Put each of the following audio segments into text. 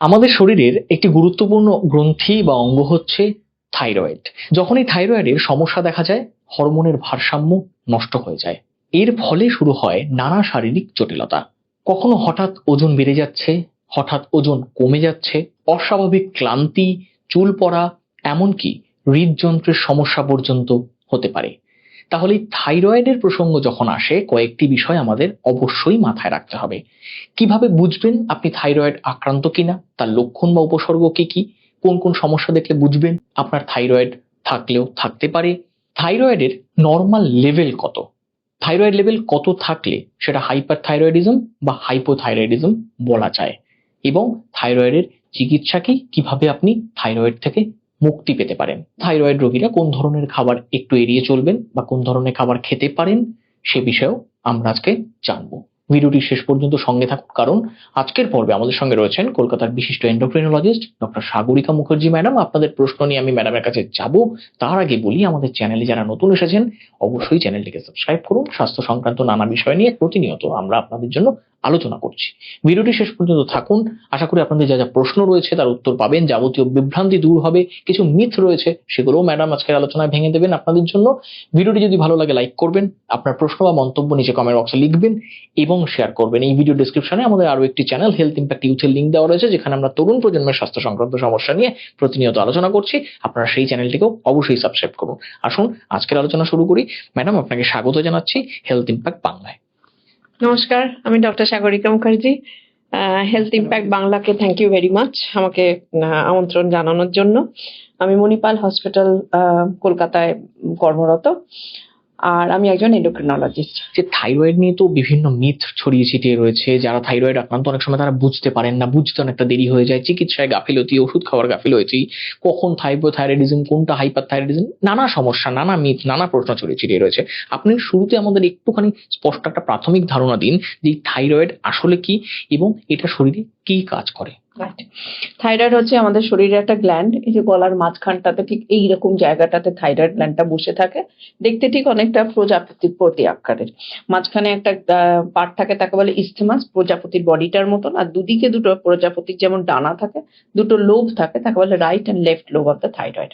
আমাদের শরীরের একটি গুরুত্বপূর্ণ গ্রন্থি বা অঙ্গ হচ্ছে থাইরয়েড। যখন এই থাইরয়েডের সমস্যা দেখা যায়, হরমোনের ভারসাম্য নষ্ট হয়ে যায়। এর ফলে শুরু হয় নানা শারীরিক জটিলতা। কখনো হঠাৎ ওজন বেড়ে যাচ্ছে, হঠাৎ ওজন কমে যাচ্ছে, অস্বাভাবিক ক্লান্তি, চুল পড়া, এমনকি হৃদযন্ত্রের সমস্যা পর্যন্ত হতে পারে। তাহলে থাইরয়েডের প্রসঙ্গ যখন আসে, কয়েকটি বিষয় আমাদের অবশ্যই মাথায় রাখতে হবে। কীভাবে বুঝবেন আপনি থাইরয়েড আক্রান্ত কিনা? তার লক্ষণ বা উপসর্গ কি কি? কোন কোন সমস্যা দেখলে বুঝবেন? আপনার থাইরয়েড থাকলেও থাকতে পারে। থাইরয়েডের নর্মাল লেভেল কত? থাইরয়েড লেভেল কত থাকলে সেটা হাইপার থাইরয়েডিজম বা হাইপোথাইরয়েডিজম বলা যায়? এবং থাইরয়েডের চিকিৎসা কি? কীভাবে আপনি থাইরয়েড থেকে মুক্তি পেতে পারেন। থাইরয়েড রোগীরা কোন ধরনের খাবার একটু এড়িয়ে চলবেন বা কোন ধরনের খাবার খেতে পারেন, সে বিষয়েও আমরা আজকে জানব। ভিডিওটি শেষ পর্যন্ত সঙ্গে থাকুন, কারণ আজকের পর্বে আমাদের সঙ্গে রয়েছেন কলকাতার বিশিষ্ট endocrinologist doctor Sagarika Mukherjee. Madam, আপনাদের প্রশ্ন নিয়ে আমি ম্যাডামের কাছে যাব। তার আগে বলি, আমাদের চ্যানেলে যারা নতুন এসেছেন, অবশ্যই চ্যানেলটিকে সাবস্ক্রাইব করুন। স্বাস্থ্য সংক্রান্ত নানা বিষয় নিয়ে প্রতিনিয়ত আমরা আপনাদের জন্য আলোচনা করছি। ভিডিওটি শেষ পর্যন্ত থাকুন। আশা করি আপনাদের যা যা প্রশ্ন রয়েছে তার উত্তর পাবেন। যাবতীয় বিভ্রান্তি দূর হবে, কিছু মিথ রয়েছে, সেগুলোও ম্যাডাম আজকের আলোচনায় ভেঙে দেবেন আপনাদের জন্য। ভিডিওটি যদি ভালো লাগে লাইক করবেন, আপনার প্রশ্ন বা মন্তব্য নিচে কমেন্ট বক্সে লিখবেন এবং শেয়ার করবেন। এই ভিডিও ডিসক্রিপশনে আমাদের আরও একটি চ্যানেল হেলথ ইম্প্যাক্ট ইউথের লিঙ্ক দেওয়া রয়েছে, যেখানে আমরা তরুণ প্রজন্মের স্বাস্থ্য সংক্রান্ত সমস্যা নিয়ে প্রতিনিয়ত আলোচনা করছি। আপনারা সেই চ্যানেলটিকেও অবশ্যই সাবস্ক্রাইব করুন। আসুন, আজকের আলোচনা শুরু করি। ম্যাডাম আপনাকে স্বাগত জানাচ্ছি হেলথ ইম্প্যাক্ট বাংলায়। নমস্কার, আমি doctor Sagarika Mukherjee health impact বাংলাকে থ্যাংক ইউ ভেরি মাচ আমাকে আমন্ত্রণ জানানোর জন্য। আমি মণিপাল হসপিটাল কলকাতায় কর্মরত। আর আমি একজন এন্ডোক্রিনোলজিস্ট যে থাইরয়েড নিয়ে তো বিভিন্ন মিথ ছড়িয়ে ছিটিয়ে রয়েছে, যারা থাইরয়েড আক্রান্ত অনেক সময় তারা বুঝতে পারেন না, বুঝতে অনেকটা দেরি হয়ে যায়, চিকিৎসায় গাফিলতি ওষুধ খাওয়ার গাফিলতি কখন থাইপোথাইরয়েডিজম কোনটা হাইপার থাইরয়েডিজম নানা সমস্যা, নানা মিথ নানা প্রশ্ন ছড়িয়ে ছিটিয়ে রয়েছে। আপনি শুরুতে আমাদের একটুখানি স্পষ্ট একটা প্রাথমিক ধারণা দিন যে থাইরয়েড আসলে কি এবং এটা শরীরে কি কাজ করে। থাইরয়েড হচ্ছে আমাদের শরীরে একটা গ্ল্যান্ড এই যে গলার মাঝখানটাতে ঠিক এইরকম জায়গাটাতে থাইরয়েড গ্ল্যান্ডটা বসে থাকে। দেখতে ঠিক অনেকটা প্রজাপতির প্রতি আকারের। মাঝখানে একটা পার্ট থাকে তাকে বলে ইস্তেমাস প্রজাপতির বডিটার মতন। আর দুদিকে দুটো প্রজাপতির যেমন ডানা থাকে, দুটো লোভ থাকে, তাকে বলে right and left lobe of the thyroid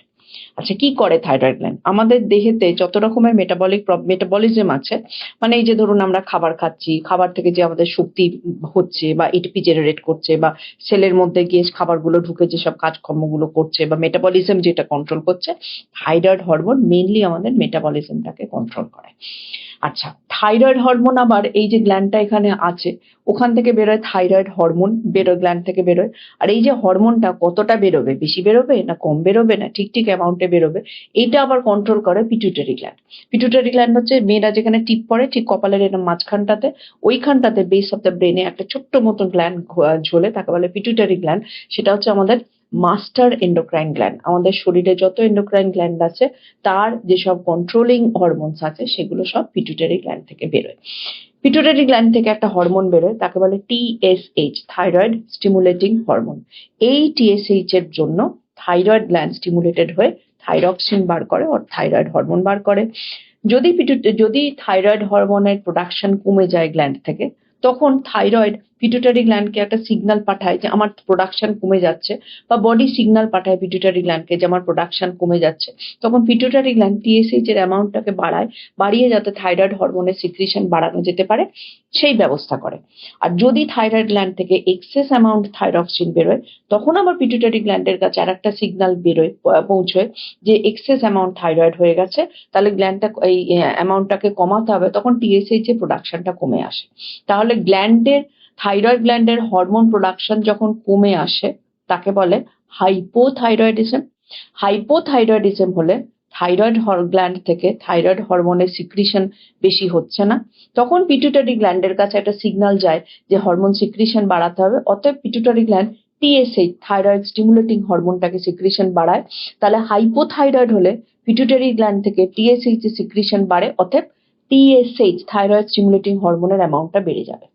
আচ্ছা কি করে থাইরয়েড গ্ল্যান্ড আমাদের দেহেতে যত রকমের মেটাবলিক মেটাবলিজম আছে মানে এই যে ধরুন আমরা খাবার খাচ্ছি, খাবার থেকে যে আমাদের শক্তি হচ্ছে বা এটিপি জেনারেট করছে বা সেলের মধ্যে গিয়ে খাবারগুলো ঢুকে যেসব কাজকর্মগুলো করছে বা মেটাবলিজম যেটা কন্ট্রোল করছে থাইরয়েড হরমোন মেইনলি আমাদের মেটাবলিজমটাকে কন্ট্রোল করে। আচ্ছা থাইরয়েড হরমোন আবার এই যে গ্ল্যান্ডটা এখানে আছে, ওখান থেকে বেরোয় থাইরয়েড হরমোন বেরোয় গ্ল্যান্ড থেকে বেরোয়। আর এই যে হরমোনটা কতটা বেরোবে, বেশি বেরোবে না কম বেরোবে না ঠিক ঠিক অ্যামাউন্টে বেরোবে, এইটা আবার কন্ট্রোল করে পিটুটারি গ্ল্যান্ড পিটুটারি গ্ল্যান্ড হচ্ছে মেয়েরা যেখানে টিপ পড়ে ঠিক কপালের এরম মাঝখানটাতে, ওইখানটাতে বেস অফ দ্য ব্রেনে একটা ছোট্ট মতো গ্ল্যান্ড ঝোলে, তাকে বলে পিটুটারি গ্ল্যান্ড সেটা হচ্ছে আমাদের মাস্টার এন্ডোক্রাইন গ্ল্যান্ড আমাদের শরীরে যত এন্ডোক্রাইন গ্ল্যান্ড আছে, তার যেসব কন্ট্রোলিং হরমোনস আছে, সেগুলো সব পিটুটারি গ্ল্যান্ড থেকে বেরোয়। পিটুটারি গ্ল্যান্ড থেকে একটা হরমোন বেরোয়, তাকে বলে টিএসএইচ থাইরয়েড স্টিমুলেটিং হরমোন এই টিএসএইচ এর জন্য থাইরয়েড গ্ল্যান্ড স্টিমুলেটেড হয়ে থাইরক্সিন বার করে আর থাইরয়েড হরমোন বার করে। যদি পিটু যদি থাইরয়েড হরমোনের প্রোডাকশন কমে যায় গ্ল্যান্ড থেকে, তখন থাইরয়েড পিটুটারি গ্ল্যান্ডকে একটা সিগনাল পাঠায় যে আমার প্রোডাকশন কমে যাচ্ছে বা বডি সিগনাল পাঠায় পিটুটারি গ্ল্যান্ডকে যে আমার প্রোডাকশন কমে যাচ্ছে। তখন পিটুটারি গ্ল্যান্ড টিএসএইচ এর অ্যামাউন্টটাকে বাড়ায়, বাড়িয়ে যাতে থাইরয়েড হরমোনের সিক্রিশন বাড়ানো যেতে পারে, সেই ব্যবস্থা করে। আর যদি থাইরয়েড গ্ল্যান্ড থেকে এক্সেস অ্যামাউন্ট থাইরক্সিন বেরোয়, তখন আবার পিটুটারি গ্ল্যান্ডের কাছে আর একটা সিগন্যাল বেরোয় পৌঁছয় যে এক্সেস অ্যামাউন্ট থাইরয়েড হয়ে গেছে, তাহলে গ্ল্যান্ডটা এই অ্যামাউন্টটাকে কমাতে হবে, তখন টিএসএইচ এর প্রোডাকশনটা কমে আসে। তাহলে গ্ল্যান্ডের থাইরয়েড গ্ল্যান্ডের হরমোন প্রোডাকশন যখন কমে আসে, তাকে বলে হাইপোথাইরয়েডিজম হাইপোথাইরয়েডিজম হলে থাইরয়েড গ্ল্যান্ড থেকে থাইরয়েড হরমোনের সিক্রিশন বেশি হচ্ছে না। তখন পিটুটারি গ্ল্যান্ডের কাছে একটা সিগন্যাল যায় যে হরমোন সিক্রিশন বাড়াতে হবে। অতএব pituitary gland TSH thyroid stimulating হরমোনটাকে secretion বাড়ায়। তাহলে হাইপোথাইরয়েড হলে পিটুটারি গ্ল্যান্ড থেকে টিএসএইচ সিক্রিশন বাড়ে, অতএব টিএসএইচ থাইরয়েড স্টিমুলেটিং হরমোনের অ্যামাউন্টটা বেড়ে যাবে।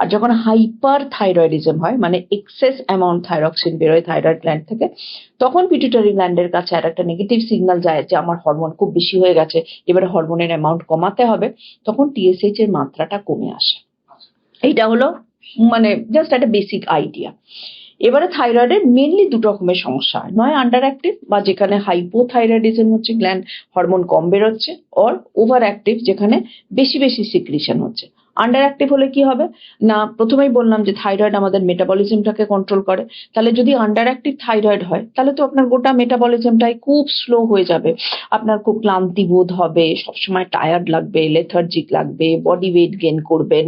আর যখন হাইপার থাইরয়েডিজম হয় মানে এক্সেস অ্যামাউন্ট থাইরক্সিন বেরোয় থাইরয়েড গ্ল্যান্ড থেকে, তখন পিটুটারি গ্ল্যান্ডের কাছে আর একটা নেগেটিভ সিগন্যাল যায় যে আমার হরমোন খুব বেশি হয়ে গেছে, এবার হরমোনের অ্যামাউন্ট কমাতে হবে, তখন টিএসএইচ এর মাত্রাটা কমে আসে। এইটা হলো মানে জাস্ট একটা বেসিক আইডিয়া এবারে থাইরয়েডের মেনলি দুটো রকমের সমস্যা হয়। নয় আন্ডার অ্যাক্টিভ বা যেখানে হাইপোথাইরয়েডিজম হচ্ছে গ্ল্যান্ড হরমোন কম বেরোচ্ছে অর ওভার অ্যাক্টিভ যেখানে বেশি বেশি সিক্রিশন হচ্ছে। আন্ডার অ্যাক্টিভ হলে কি হবে? না, প্রথমেই বললাম যে থাইরয়েড আমাদের মেটাবলিজমটাকে কন্ট্রোল করে। তাহলে যদি আন্ডার অ্যাক্টিভ থাইরয়েড হয়, তাহলে তো আপনার গোটা মেটাবলিজমটাই খুব স্লো হয়ে যাবে। আপনার খুব ক্লান্তি বোধ হবে, সবসময় টায়ার্ড লাগবে লেথার্জিক লাগবে বডি ওয়েট গেইন করবেন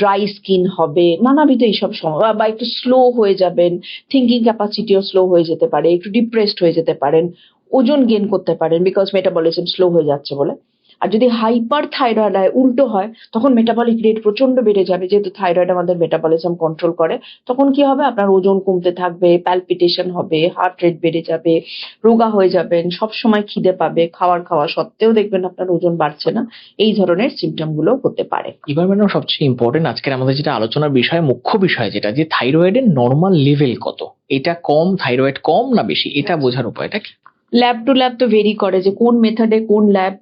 ড্রাই স্কিন হবে, নানাবিধ এইসব সময় বা একটু স্লো হয়ে যাবেন থিঙ্কিং ক্যাপাসিটিও স্লো হয়ে যেতে পারে, একটু ডিপ্রেসড হয়ে যেতে পারেন, ওজন গেইন করতে পারেন বিকজ মেটাবলিজম স্লো হয়ে যাচ্ছে বলে। আর যদি হাইপার থাইরয়েড হয় উল্টো হয়, তখন মেটাবলিক রেট প্রচণ্ড বেড়ে যাবে। যেহেতু থাইরয়েড আমাদের মেটাবলিজম কন্ট্রোল করে, তখন কি হবে? আপনার ওজন কমতে থাকবে প্যালপিটেশন হবে হার্ট রেট বেড়ে যাবে, রোগা হয়ে যাবেন সব সময় খিদে পাবে খাবার খাওয়া সত্ত্বেও দেখবেন আপনার ওজন বাড়ছে না। এই ধরনের সিমটমগুলো হতে পারে। এবার ম্যাডাম সবচেয়ে ইম্পর্টেন্ট আজকের আমাদের যেটা আলোচনার বিষয়, মুখ্য বিষয় যেটা, যে থাইরয়েডের নর্মাল লেভেল কত? এটা কম থাইরয়েড কম না বেশি? এটা বোঝার উপায়টা কি? ল্যাব টু ল্যাব তো ভেরি করে যে কোন মেথডে কোন ল্যাব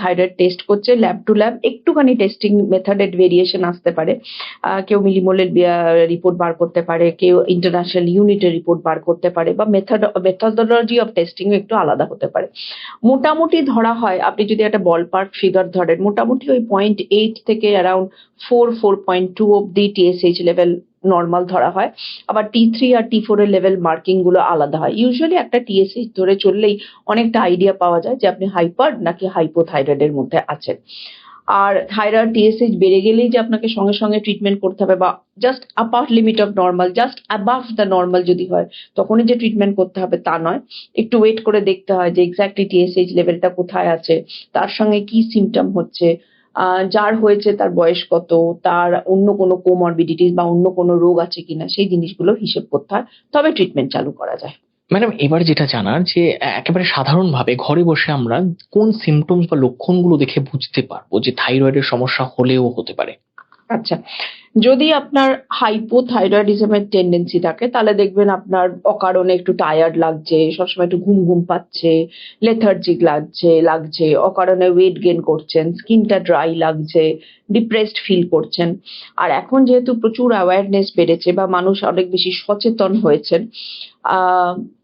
থাইরয়েড টেস্ট করছে। ল্যাব টু ল্যাব একটুখানি টেস্টিং মেথডের ভেরিয়েশন আসতে পারে। কেউ মিলিমোলের রিপোর্ট বার করতে পারে, কেউ ইন্টারন্যাশনাল ইউনিটের রিপোর্ট বার করতে পারে বা মেথড মেথডোলজি অফ টেস্টিং একটু আলাদা হতে পারে। মোটামুটি ধরা হয়, আপনি যদি একটা বল পার্ক ফিগার ধরেন, মোটামুটি ওই পয়েন্ট এইট থেকে around four four point two অব্দি টিএসএইচ লেভেল নর্মাল ধরা হয়। আবার টি থ্রি আর টি ফোর এর লেভেল মার্কিংগুলো আলাদা হয়। ইউজুয়ালি একটা টিএসএইচ ধরে চললেই অনেকটা আইডিয়া পাওয়া যায় যে আপনি হাইপার নাকি হাইপোথাইরয়েড এর মধ্যে আছেন। আর থাইরয়েড টিএসএইচ বেড়ে গেলেই যে আপনাকে সঙ্গে সঙ্গে ট্রিটমেন্ট করতে হবে বা just upper limit of normal just above the normal যদি হয়, তখনই যে ট্রিটমেন্ট করতে হবে তা নয়। একটু ওয়েট করে দেখতে হয় যে এক্স্যাক্টলি টিএসএইচ লেভেলটা কোথায় আছে, তার সঙ্গে কি সিমটম হচ্ছে যার হয়েছে তার বয়স কত তার অন্য কোনো কোমরবিডিটিস বা অন্য কোনো রোগ আছে কিনা সেই জিনিসগুলো হিসেব করতে হয়। তবে ট্রিটমেন্ট চালু করা যায়। ম্যাডাম এবার যেটা জানার যে একেবারে সাধারণভাবে ঘরে বসে আমরা কোন সিমটমস বা লক্ষণগুলো দেখে বুঝতে পারব যে থাইরয়েডের সমস্যা হলেও হতে পারে? আচ্ছা যদি আপনার হাইপোথাইরয়েডিজমের টেন্ডেন্সি থাকে, তাহলে দেখবেন আপনার অকারণে একটু টায়ার্ড লাগছে, সবসময় একটু ঘুম ঘুম পাচ্ছে লেথার্জিক লাগছে লাগছে, অকারণে ওয়েট গেন করছেন স্কিনটা ড্রাই লাগছে ডিপ্রেসড ফিল করছেন। আর এখন যেহেতু প্রচুর অ্যাওয়ারনেস বেড়েছে বা মানুষ অনেক বেশি সচেতন হয়েছেন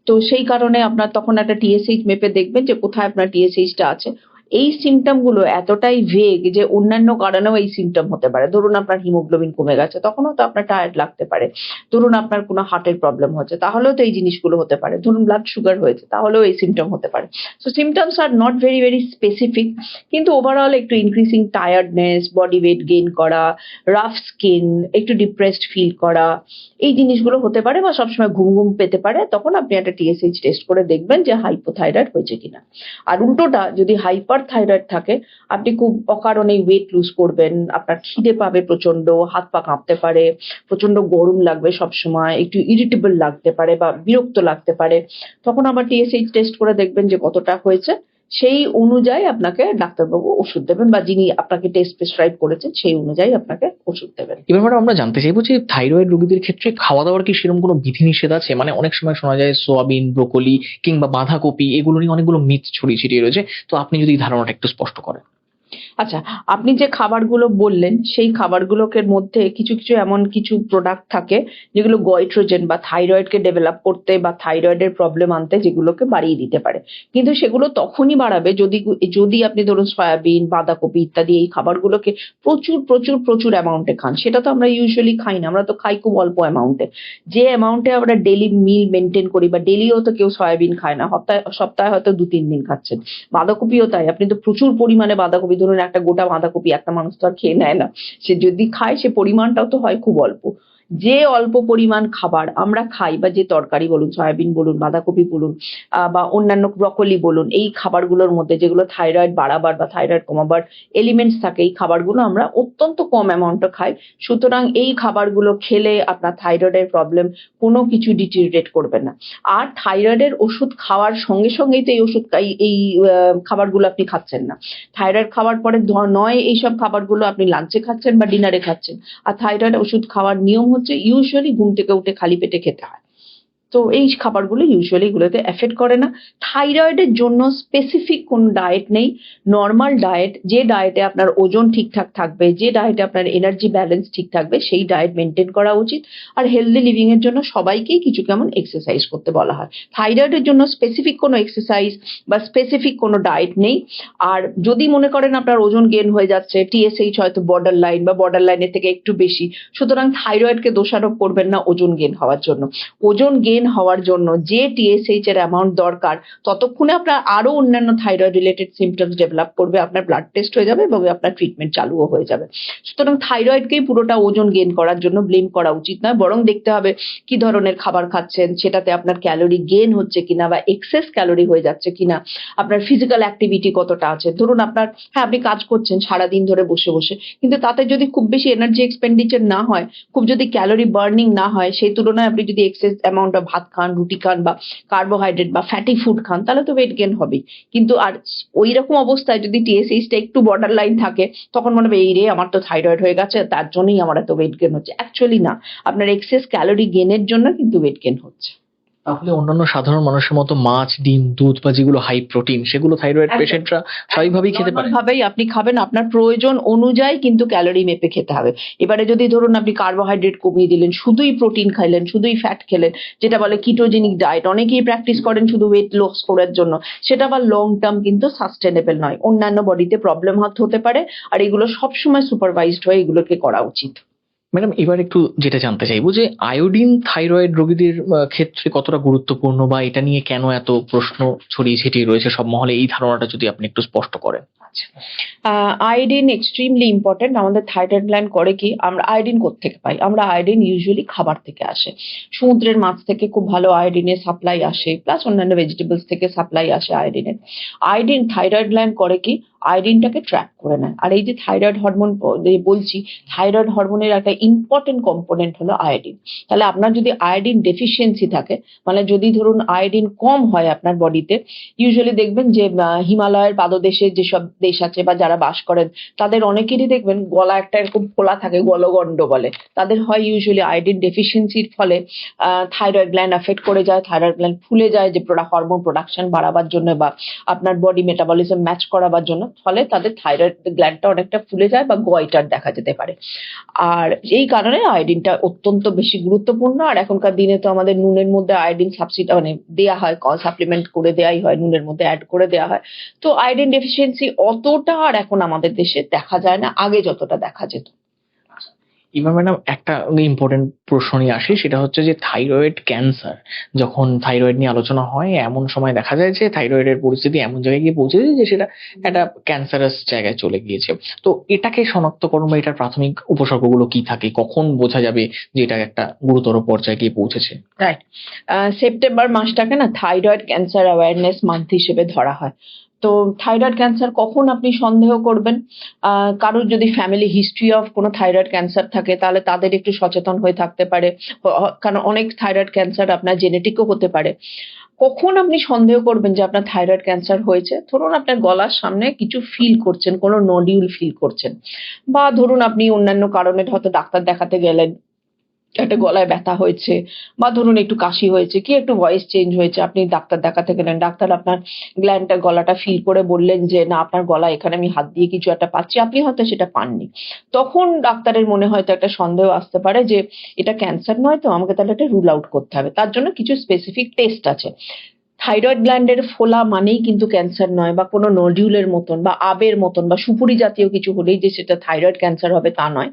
তো সেই কারণে আপনার তখন একটা টিএসএইচ মেপে দেখবেন যে কোথায় আপনার টিএসএইচটা আছে। এই সিমটমগুলো এতটাই ভেগ যে অন্যান্য কারণেও এই সিমটম হতে পারে। ধরুন আপনার হিমোগ্লোবিন কমে গেছে, তখনও তো আপনার টায়ার্ড লাগতে পারে। ধরুন আপনার কোনো হার্টের প্রবলেম হচ্ছে, তাহলেও তো এই জিনিসগুলো হতে পারে। ধরুন ব্লাড সুগার হয়েছে, তাহলেও এই সিমটম হতে পারে। So symptoms are not very very specific কিন্তু ওভারঅল একটু increasing tiredness body weight gain করা রাফ স্কিন একটু ডিপ্রেসড ফিল করা, এই জিনিসগুলো হতে পারে বা সবসময় ঘুম ঘুম পেতে পারে, তখন আপনি একটা টিএসএইচ টেস্ট করে দেখবেন যে হাইপোথাইরয়েড হয়েছে কিনা। আর উল্টোটা, যদি হাইপার থাইরয়েড থাকে, আপনি খুব অকারণে ওয়েট লুজ করবেন, আপনার খিদে পাবে প্রচণ্ড হাত পা কাঁপতে পারে প্রচণ্ড গরম লাগবে সব সময় একটু ইরিটেবল লাগতে পারে বা বিরক্ত লাগতে পারে। তখন আবার টিএসএইচ টেস্ট করে দেখবেন যে কতটা হয়েছে। সেই অনুযায়ী আপনাকে ডাক্তারবাবু ওষুধ দেবেন বা যিনি আপনাকে টেস্ট প্রেসক্রাইব করেছেন সেই অনুযায়ী আপনাকে ওষুধ দেবেন। এবার ম্যাডাম আমরা জানতে চাইব যে থাইরয়েড রোগীদের ক্ষেত্রে খাওয়া দাওয়ার কি সেরকম কোনো বিধিনিষেধ আছে? মানে অনেক সময় শোনা যায় সোয়াবিন, ব্রোকলি কিংবা বাঁধাকপি, এগুলো নিয়ে অনেকগুলো মিথ ছড়িয়ে ছিটিয়ে রয়েছে। তো আপনি যদি ধারণাটা একটু স্পষ্ট করেন। আচ্ছা আপনি যে খাবারগুলো বললেন, সেই খাবারগুলোকে মধ্যে কিছু কিছু এমন কিছু প্রোডাক্ট থাকে, যেগুলো গয়ট্রোজেন বা থাইরয়েডকে ডেভেলপ করতে বা থাইরয়েডের প্রবলেম আনতে যেগুলোকে বাড়িয়ে দিতে পারে। কিন্তু সেগুলো তখনই বাড়াবে যদি যদি আপনি ধরুন সয়াবিন বাঁধাকপি ইত্যাদি এই খাবারগুলোকে প্রচুর প্রচুর প্রচুর অ্যামাউন্টে খান। সেটা তো আমরা ইউজুয়ালি খাই না, আমরা তো খাই খুব অল্প অ্যামাউন্টে যে অ্যামাউন্টে আমরা ডেলি মিল মেনটেন করি বা ডেলিও তো কেউ সয়াবিন খায় না, সপ্তাহে সপ্তাহে হয়তো দু তিন দিন খাচ্ছেন। বাঁধাকপিও তাই, আপনি তো প্রচুর পরিমাণে বাঁধাকপি ধরুন একটা গোটা বাঁধাকপি একটা মানুষ তো আর খেয়ে নেয় না। সে যদি খায়, সে পরিমাণটাও তো হয় খুব অল্প। যে অল্প পরিমাণ খাবার আমরা খাই, বা যে তরকারি বলুন, সয়াবিন বলুন, বাঁধাকপি বলুন বা অন্যান্য ব্রকলি বলুন, এই খাবারগুলোর মধ্যে যেগুলো থাইরয়েড বাড়াবার বা থাইরয়েড কমাবার এলিমেন্টস থাকে, এই খাবারগুলো আমরা অত্যন্ত কম অ্যামাউন্টে খাই। সুতরাং এই খাবারগুলো খেলে আপনার থাইরয়েডের প্রবলেম কোনো কিছু ডিটিরিয়েট করবে না। আর থাইরয়েডের ওষুধ খাওয়ার সঙ্গে সঙ্গেই তো এই ওষুধ, এই খাবারগুলো আপনি খাচ্ছেন না। থাইরয়েড খাওয়ার পরে নয় এইসব খাবারগুলো আপনি লাঞ্চে খাচ্ছেন বা ডিনারে খাচ্ছেন। আর থাইরয়েড ওষুধ খাওয়ার নিয়ম হচ্ছে ইউজুয়ালি ঘুম থেকে উঠে খালি পেটে খেতে হয়। তো এই খাবারগুলো ইউজুয়ালি এগুলোতে এফেক্ট করে না। থাইরয়েডের জন্য স্পেসিফিক কোন ডায়েট নেই। নর্মাল ডায়েট যে ডায়েটে আপনার ওজন ঠিকঠাক থাকবে, যে ডায়েটে আপনার এনার্জি ব্যালেন্স ঠিক থাকবে, সেই ডায়েট মেনটেন করা উচিত। আর হেলদি লিভিং এর জন্য সবাইকেই কিছু কেমন এক্সারসাইজ করতে বলা হয়। থাইরয়েডের জন্য স্পেসিফিক কোনো এক্সারসাইজ বা স্পেসিফিক কোনো ডায়েট নেই। আর যদি মনে করেন আপনার ওজন গেন হয়ে যাচ্ছে টিএসএইচ হয়তো বর্ডার লাইন বা বর্ডার লাইনের থেকে একটু বেশি। সুতরাং থাইরয়েডকে দোষারোপ করবেন না ওজন গেন হওয়ার জন্য। ওজন গেন হওয়ার জন্য যে টিএসএইচ এর অ্যামাউন্ট দরকার, ততক্ষণে আপনার আরও অন্যান্য থাইরয়েড রিলেটেড সিমটমস ডেভেলপ করবে, আপনার ব্লাড টেস্ট হয়ে যাবে এবং আপনার ট্রিটমেন্ট চালুও হয়ে যাবে। সুতরাং থাইরয়েডকেই পুরোটা ওজন গেন করার জন্য ব্লেম করা উচিত নয়, বরং দেখতে হবে কি ধরনের খাবার খাচ্ছেন, সেটাতে আপনার ক্যালোরি গেন হচ্ছে কিনা বা এক্সেস ক্যালোরি হয়ে যাচ্ছে কিনা, আপনার ফিজিক্যাল অ্যাক্টিভিটি কতটা আছে। ধরুন আপনার হ্যাঁ আপনি কাজ করছেন সারাদিন ধরে বসে বসে, কিন্তু তাতে যদি খুব বেশি এনার্জি এক্সপেন্ডিচার না হয়, খুব যদি ক্যালোরি বার্নিং না হয়, সেই তুলনায় আপনি যদি এক্সেস অ্যামাউন্ট ভাত খান, রুটি খান বা কার্বোহাইড্রেট বা ফ্যাটি ফুড খান, তাহলে তো ওয়েট গেন হবেই। কিন্তু আর ওই রকম অবস্থায় যদি টিএসএইচটা একটু বর্ডার লাইন থাকে, তখন মনে হবে, এই রে, আমার তো থাইরয়েড হয়ে গেছে, তার জন্যই আমার এত ওয়েট গেন হচ্ছে। অ্যাকচুয়ালি না, আপনার এক্সেস ক্যালোরি গেনের জন্য কিন্তু ওয়েট গেন হচ্ছে। তাহলে অন্যান্য সাধারণ মানুষের মতো মাছ ডিম দুধ বা যেগুলো হাই প্রোটিন সেগুলো থাইরয়েড। পেশেন্টরা স্বাভাবিকভাবেই খেতে পারে। ভাবেই আপনি খাবেন আপনার প্রয়োজন অনুযায়ী কিন্তু ক্যালোরি মেপে খেতে হবে। এবারে যদি ধরুন আপনি কার্বোহাইড্রেট কমিয়ে দিলেন শুধুই প্রোটিন খাইলেন শুধুই ফ্যাট খেলেন যেটা বলে কিটোজেনিক ডায়েট অনেকেই প্র্যাকটিস করেন শুধু ওয়েট লস করার জন্য। সেটা আবার লং টার্ম কিন্তু সাস্টেনেবল নয়। অন্যান্য বডিতে প্রবলেম হতে পারে আর এগুলো সবসময় সুপারভাইজড হয়ে এগুলোকে করা উচিত। ম্যাডাম, এবার একটু যেটা জানতে চাইব যে, আয়োডিন থাইরয়েড রোগীদের ক্ষেত্রে কতটা গুরুত্বপূর্ণ বা এটা নিয়ে কেন এত প্রশ্ন ছড়িয়ে ছিটিয়ে রয়েছে সব মহলে, এই ধারণাটা যদি আপনি একটু স্পষ্ট করেন। আয়োডিন এক্সট্রিমলি ইম্পর্টেন্ট আমাদের থাইরয়েড গ্ল্যান্ড করে কি, আমরা আয়োডিন থেকে পাই? আমরা আয়োডিন ইউজুয়ালি খাবার থেকে আসে। সমুদ্রের মাছ থেকে খুব ভালো আয়োডিনের সাপ্লাই আসে প্লাস অন্যান্য ভেজিটেবলস থেকে সাপ্লাই আসে আয়োডিনের। আয়োডিন থাইরয়েড গ্ল্যান্ড করে কি আয়োডিনটাকে ট্র্যাক করে নেয়। আর এই যে থাইরয়েড হরমোন বলছি থাইরয়েড হরমোনের একটা ইম্পর্টেন্ট কম্পোনেন্ট হলো আয়োডিন তাহলে আপনার যদি আয়োডিন ডেফিসিয়েন্সি থাকে মানে যদি ধরুন আয়োডিন কম হয় আপনার বডিতে ইউজুয়ালি দেখবেন যে হিমালয়ের পাদদেশে যেসব দেশ আছে বা যারা বাস করেন, তাদের অনেকেরই দেখবেন গলা একটা এরকম ফোলা থাকে, গলগণ্ড বলে। তাদের হয় ইউজুয়ালি আয়োডিন ডেফিসিয়েন্সির ফলে থাইরয়েড গ্ল্যান্ড এফেক্ট করে যায় থাইরয়েড গ্ল্যান্ড ফুলে যায়, যে হরমোন প্রোডাকশন বাড়াবার জন্য বা আপনার বডি মেটাবলিজম ম্যাচ করাবার জন্য। ফলে তাদের থাইরয়েড গ্ল্যান্ডটা অনেকটা ফুলে যায় বা গয়টার দেখা যেতে পারে। আর এই কারণে আয়োডিনটা অত্যন্ত বেশি গুরুত্বপূর্ণ। আর এখনকার দিনে তো আমাদের নুনের মধ্যে আয়োডিন সাবসিডি মানে দেয়া হয় সাপ্লিমেন্ট করে দেওয়াই হয়, নুনের মধ্যে অ্যাড করে দেওয়া হয়। তো আয়োডিন ডেফিসিয়েন্সি অতটা আর এখন আমাদের দেশে দেখা যায় না, আগে যতটা দেখা যেত। এবার ম্যাডাম একটা ইম্পর্টেন্ট প্রশ্ন আসে, সেটা হচ্ছে যে থাইরয়েড ক্যান্সার যখন থাইরয়েড নিয়ে আলোচনা হয়, এমন সময় দেখা যায় যে থাইরয়েডের পরিস্থিতি এমন জায়গায় গিয়ে পৌঁছেছে যে সেটা একটা ক্যান্সারাস জায়গায় চলে গিয়েছে। তো এটাকে শনাক্তকরণ বা এটার প্রাথমিক উপসর্গগুলো কি থাকে? কখন বোঝা যাবে যে এটা একটা গুরুতর পর্যায়ে গিয়ে পৌঁছেছে? রাইট সেপ্টেম্বর মাসটাকে না থাইরয়েড ক্যান্সার অ্যাওয়ারনেস মান্থ হিসেবে ধরা হয়। তো থাইরয়েড ক্যান্সার কখন আপনি সন্দেহ করবেন? কারোর যদি ফ্যামিলি হিস্ট্রি অফ কোনো থাইরয়েড ক্যান্সার থাকে, তাহলে তাদের একটু সচেতন হয়ে থাকতে পারে কারণ অনেক থাইরয়েড ক্যান্সার আপনার জেনেটিকও হতে পারে। কখন আপনি সন্দেহ করবেন যে আপনার থাইরয়েড ক্যান্সার হয়েছে? ধরুন আপনার গলার সামনে কিছু ফিল করছেন, কোনো নডিউল ফিল করছেন, বা ধরুন আপনি অন্যান্য কারণে হয়তো ডাক্তার দেখাতে গেলেন একটা গলায় ব্যথা হয়েছে বা ধরুন একটু কাশি হয়েছে, কি একটু ভয়েস চেঞ্জ হয়েছে, আপনি ডাক্তার দেখাতে গেলেন, ডাক্তার আপনার গ্ল্যান্ডটা গলাটা ফিল করে বললেন যে, না, আপনার গলা এখানে আমি হাত দিয়ে কিছু একটা পাচ্ছি। আপনি হয়তো সেটা পাননি। তখন ডাক্তারের মনে হয়তো একটা সন্দেহ আসতে পারে যে, এটা ক্যান্সার নয় তো, আমাকে তাহলে এটা রুল আউট করতে হবে। তার জন্য কিছু স্পেসিফিক টেস্ট আছে। থাইরয়েড গ্ল্যান্ডের ফোলা মানেই কিন্তু ক্যান্সার নয় বা কোনো নডিউলের মতন বা আবের মতন বা সুপুরি জাতীয় কিছু হলেই যে সেটা থাইরয়েড ক্যান্সার হবে তা নয়।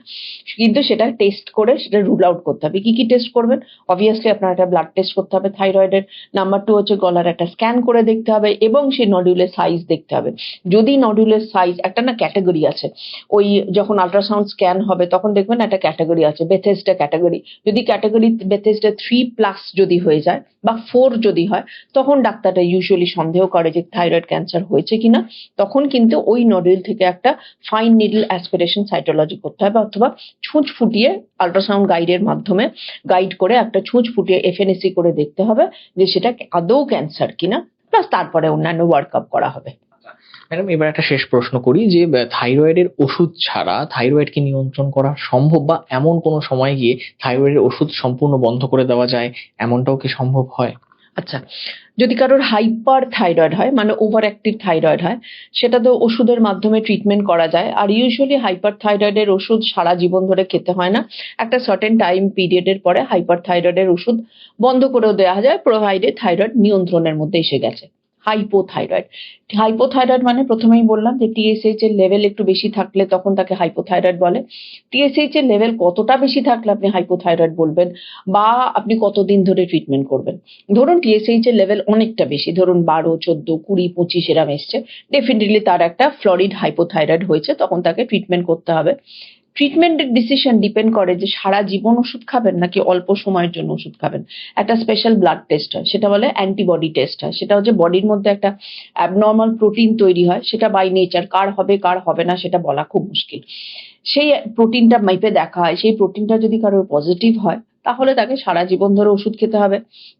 কিন্তু সেটা টেস্ট করে সেটা রুল আউট করতে হবে। কি কি টেস্ট করবেন? অবভিয়াসলি আপনার একটা ব্লাড টেস্ট করতে হবে থাইরয়েডের নাম্বার টু হচ্ছে গলার একটা স্ক্যান করে দেখতে হবে এবং সেই নডিউলের সাইজ দেখতে হবে। যদি নডিউলের সাইজ একটা না ক্যাটাগরি আছে, ওই যখন আল্ট্রাসাউন্ড স্ক্যান হবে তখন দেখবেন একটা ক্যাটাগরি আছে বেথেসটা ক্যাটাগরি যদি ক্যাটাগরি বেথেসটা থ্রি প্লাস যদি হয়ে যায় বা ফোর যদি হয়, তখন ডাক্তাররা ইউজুয়ালি সন্দেহ করে যে থাইরয়েড ক্যান্সার হয়েছে কিনা, তখন কিন্তু ওই নডিউল থেকে একটা ফাইন নিডল অ্যাসপিরেশন সাইটোলজি করতে হবে অথবা ছুঁচ ফুটিয়ে আল্ট্রাসাউন্ড গাইডের মাধ্যমে গাইড করে একটা ছুঁচ ফুটিয়ে এফএনএসি করে দেখতে হবে যে সেটা আদৌ ক্যান্সার কিনা প্লাস তারপরে অন্যান্য ওয়ার্ক আপ করা হবে। ম্যাডাম এবার একটা শেষ প্রশ্ন করি যে থাইরয়েডের ওষুধ ছাড়া থাইরয়েডকে নিয়ন্ত্রণ করা সম্ভব বা এমন কোনো সময় গিয়ে থাইরয়েডের ওষুধ সম্পূর্ণ বন্ধ করে দেওয়া যায়, এমনটাও কি সম্ভব হয়? আচ্ছা যদি কারোর হাইপার থাইরয়েড হয় মানে ওভার অ্যাক্টিভ থাইরয়েড হয়, সেটা তো ওষুধের মাধ্যমে ট্রিটমেন্ট করা যায়। আর ইউজুয়ালি হাইপার থাইরয়েডের ওষুধ সারা জীবন ধরে খেতে হয় না। একটা সার্টেন টাইম পিরিয়ডের পরে হাইপার থাইরয়েডের ওষুধ বন্ধ করেও দেওয়া যায় প্রোভাইডে থাইরয়েড নিয়ন্ত্রণের মধ্যে এসে গেছে। হাইপোথাইরয়েড হাইপোথাইরয়েড মানে প্রথমেই বললাম যে টিএসএইচ এর লেভেল একটু বেশি থাকলে তখন তাকে হাইপোথাইরয়েড বলে। টিএসএইচ এর লেভেল কতটা বেশি থাকলে আপনি হাইপোথাইরয়েড বলবেন বা আপনি কতদিন ধরে ট্রিটমেন্ট করবেন? ধরুন টিএসএইচ এর লেভেল অনেকটা বেশি, ধরুন বারো, চোদ্দ, কুড়ি, পঁচিশ এরম এসছে। ডেফিনেটলি তার একটা ফ্লরিড হাইপোথাইরয়েড হয়েছে, তখন তাকে ট্রিটমেন্ট করতে হবে। ট্রিটমেন্টের ডিসিশন ডিপেন্ড করে যে সারা জীবন ওষুধ খাবেন নাকি অল্প সময়ের জন্য ওষুধ খাবেন? একটা স্পেশাল ব্লাড টেস্ট হয়, সেটা বলে অ্যান্টিবডি টেস্ট হয়। সেটা হচ্ছে বডির মধ্যে একটা অ্যাবনর্মাল প্রোটিন তৈরি হয়, সেটা বাই নেচার কার হবে কার হবে না, সেটা বলা খুব মুশকিল। সেই প্রোটিনটা মাইপে দেখা হয়, সেই প্রোটিনটা যদি কারোর পজিটিভ হয় তাহলে তাকে সারা জীবন ধরে ওষুধ খেতে হবে।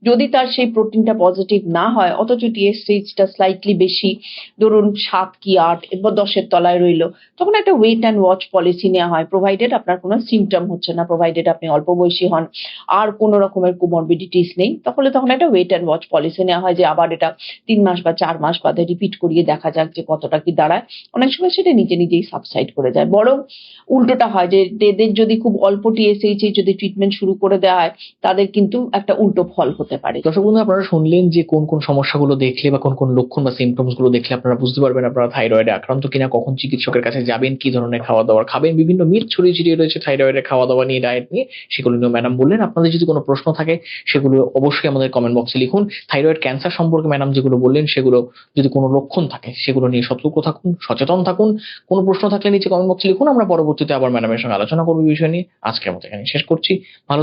যদি তার সেই প্রোটিনটা পজিটিভ না হয়, অথচ টিএসএইচটা স্লাইটলি বেশি, ধরুন সাত কি আট এবার দশের তলায় রইল, তখন একটা ওয়েট অ্যান্ড ওয়াচ পলিসি নেওয়া হয়। প্রোভাইডেড আপনার কোনো সিমটম হচ্ছে না প্রোভাইডেড আপনি অল্প বয়সী হন, আর কোনো রকমের কোমরবিডিটিস নেই, তাহলে তখন একটা ওয়েট অ্যান্ড ওয়াচ পলিসি নেওয়া হয় যে আবার এটা তিন মাস বা চার মাস বাদে রিপিট করিয়ে দেখা যাক যে কতটা কি দাঁড়ায়। অনেক সময় সেটা নিজে নিজেই সাবসাইড করে যায়। বরং উল্টোটা হয় যে এদের যদি খুব অল্প টিএসএইচ যদি ট্রিটমেন্ট শুরু করে দেওয়া হয় তাদের কিন্তু একটা উল্টো ফল হতে পারে। দর্শক বন্ধু, আপনারা শুনলেন যে কোন কোন সমস্যাগুলো দেখলে বা কোন কোন লক্ষণ বা সিমটমসগুলো দেখলে আপনারা বুঝতে পারবেন আপনারা থাইরয়েডে আক্রান্ত কিনা, কখন চিকিৎসকের কাছে যাবেন, কি ধরনের খাওয়া দাওয়া খাবেন, বিভিন্ন মিথ ছড়িয়ে ছিটিয়ে রয়েছে থাইরয়েডের খাওয়া দাওয়া নিয়ে ডায়েট নিয়ে, সেগুলো নিয়ে ম্যাডাম বললেন। আপনাদের যদি কোনো প্রশ্ন থাকে, সেগুলো অবশ্যই আমাদের কমেন্ট বক্সে লিখুন। থাইরয়েড ক্যান্সার সম্পর্কে ম্যাডাম যেগুলো বললেন, সেগুলো যদি কোনো লক্ষণ থাকে, সেগুলো নিয়ে সতর্ক থাকুন, সচেতন থাকুন। কোনো প্রশ্ন থাকলে নিচে কমেন্ট বক্সে লিখুন, আমরা পরবর্তীতে আবার ম্যাডামের সঙ্গে আলোচনা করব বিষয় নিয়ে। আজকের মতো এখানে শেষ করছি। ভালো